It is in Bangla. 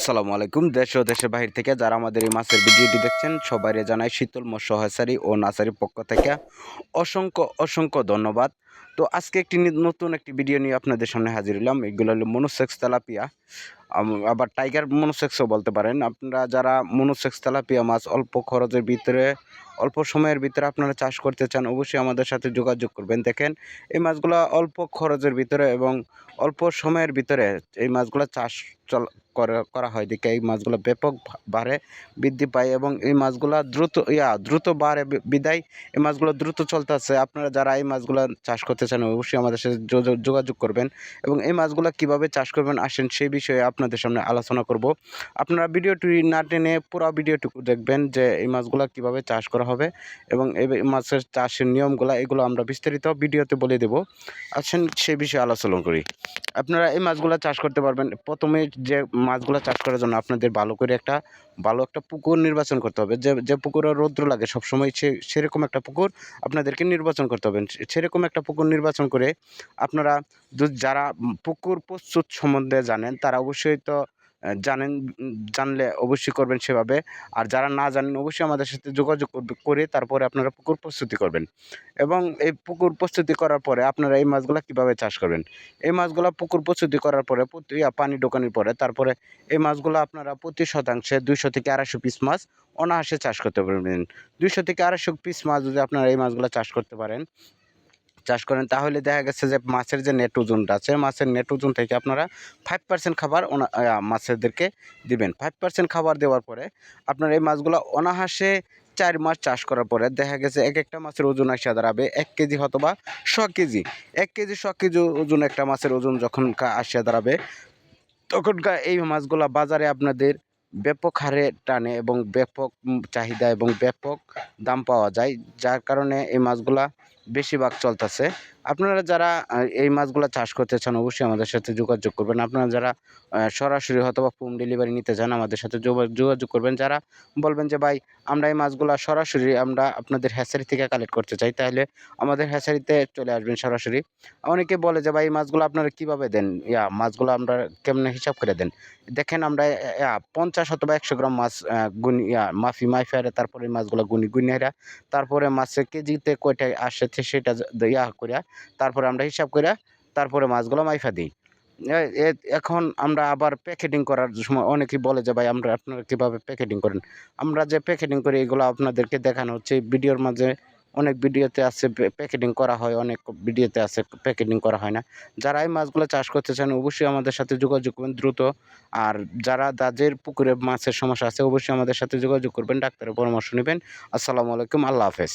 আসসালামু আলাইকুম। দেশ ও দেশের বাহির থেকে যারা আমাদের এই মাছের ভিডিওটি দেখছেন সবাই জানাই শীতল মৎস্য হাসারি ও নাসারি পক্ষ থেকে অসংখ্য অসংখ্য ধন্যবাদ। তো আজকে একটি নতুন একটি ভিডিও নিয়ে আপনাদের সামনে হাজির হলাম এগুলো হলো মনোসেক্স তেলাপিয়া। আবার টাইগার মনোসেক্সও বলতে পারেন। আপনারা যারা মনোসেক্স তেলাপিয়া মাছ অল্প খরচের ভিতরে, অল্প সময়ের ভিতরে আপনারা চাষ করতে চান, অবশ্যই আমাদের সাথে যোগাযোগ করবেন। দেখেন, এই মাছগুলো অল্প খরচের ভিতরে এবং অল্প সময়ের ভিতরে এই মাছগুলো চাষ চল করা হয়। দেখে এই মাছগুলো ব্যাপক বাড়ে, বৃদ্ধি পায় এবং এই মাছগুলো দ্রুত, ইয়া, দ্রুত বাড়ে বিদায়। এই মাছগুলো দ্রুত চলতেছে। আপনারা যারা এই মাছগুলো চাষ করতে চান, অবশ্যই আমাদের সাথে যোগ- যোগাযোগ করবেন এবং এই মাছগুলা কীভাবে চাষ করবেন আসেন সেই বিষয়ে আপনাদের সামনে আলোচনা করব। আপনারা ভিডিওটি না টেনে পুরো ভিডিওটুকু দেখবেন যে এই মাছগুলো কীভাবে চাষ করা হবে এবং এই মাছের চাষের নিয়মগুলো, এগুলো আমরা বিস্তারিত ভিডিওতে বলে দেব। আসেন সেই বিষয়ে আলোচনা করি। আপনারা এই মাছগুলো চাষ করতে পারবেন। প্রথমে যে মাছগুলো চাষ করার জন্য আপনাদের ভালো করে একটা, ভালো একটা পুকুর নির্বাচন করতে হবে। যে যে পুকুরে রৌদ্র লাগে সবসময় সে, সেরকম একটা পুকুর আপনাদেরকে নির্বাচন করতে হবে। সেরকম একটা পুকুর নির্বাচন করে আপনারা যারা পুকুর প্রস্তুত সম্বন্ধে জানেন, তারা অবশ্যই তো জানেন, জানলে অবশ্যই করবেন সেভাবে। আর যারা না জানেন, অবশ্যই আমাদের সাথে যোগাযোগ করে তারপরে আপনারা পুকুর প্রস্তুতি করবেন। এবং এই পুকুর প্রস্তুতি করার পরে আপনারা এই মাছগুলো কীভাবে চাষ করবেন? এই মাছগুলো পুকুর প্রস্তুতি করার পরে প্রতি পানি ঢোকানোর পরে তারপরে এই মাছগুলো আপনারা প্রতি শতাংশে দুইশো থেকে আড়াইশো পিস মাছ অনায়াসে চাষ করতে পারবেন। দুইশো থেকে আড়াইশো পিস মাছ যদি আপনারা এই মাছগুলো চাষ করতে পারেন চাষ করেন, তাহলে দেখা গেছে যে মাছের যে নেট ওজনটা আছে, মাছের নেট ওজন থেকে আপনারা ফাইভ পার্সেন্ট খাবার মাছেদেরকে দিবেন। ফাইভ পার্সেন্ট খাবার দেওয়ার পরে আপনার এই মাছগুলো অনাহাসে চার মাস চাষ করার পরে দেখা গেছে এক একটা মাছের ওজন আসা দাঁড়াবে এক কেজি অথবা শ কেজি। এক কেজি, শ কেজি ওজন একটা মাছের ওজন যখন আসিয়া দাঁড়াবে, তখনকার এই মাছগুলা বাজারে আপনাদের ব্যাপক হারে টানে এবং ব্যাপক চাহিদা এবং ব্যাপক দাম পাওয়া যায়, যার কারণে এই মাছগুলা বেশিরভাগ চলতেছে। আপনারা যারা এই মাছগুলা চাষ করতে চান, অবশ্যই আমাদের সাথে যোগাযোগ করবেন। আপনারা যারা সরাসরি অথবা হোম ডেলিভারি নিতে চান, আমাদের সাথে যোগা- যোগাযোগ করবেন। যারা বলবেন যে, ভাই, আমরা এই মাছগুলা সরাসরি আমরা আপনাদের হ্যাচারি থেকে কালেক্ট করতে চাই, তাহলে আমাদের হ্যাচারিতে চলে আসবেন সরাসরি। অনেকে বলে যে, ভাই, এই মাছগুলো আপনারা কীভাবে দেন? ইয়া, মাছগুলো আমরা কেমনে হিসাব করে দেন? দেখেন, আমরা পঞ্চাশ অথবা একশো গ্রাম মাছ গুনি, ইয়া, মাফি মাইফারে তারপরে মাছগুলো গুনি গুনিয়ারা তারপরে মাছের কেজিতে কয়টা আসে থে- সেটা ইয়া করিয়া তারপরে আমরা হিসাব করিয়া তারপরে মাছগুলো মাইফা দিই। এখন আমরা আবার প্যাকেটিং করার সময় অনেকেই বলে যে, ভাই, আমরা আপনারা কীভাবে প্যাকেটিং করেন? আমরা যে প্যাকেটিং করি, এগুলো আপনাদেরকে দেখানো হচ্ছে। ভিডিওর মাঝে অনেক ভিডিওতে আছে প্যাকেটিং করা হয়, অনেক ভিডিওতে আছে প্যাকেটিং করা হয় না। যারা এই মাছগুলো চাষ করতে চান, অবশ্যই আমাদের সাথে যোগাযোগ করবেন দ্রুত। আর যারা যাদের পুকুরে মাছের সমস্যা আছে, অবশ্যই আমাদের সাথে যোগাযোগ করবেন, ডাক্তারের পরামর্শ নেবেন। আসসালামু আলাইকুম, আল্লাহ হাফেজ।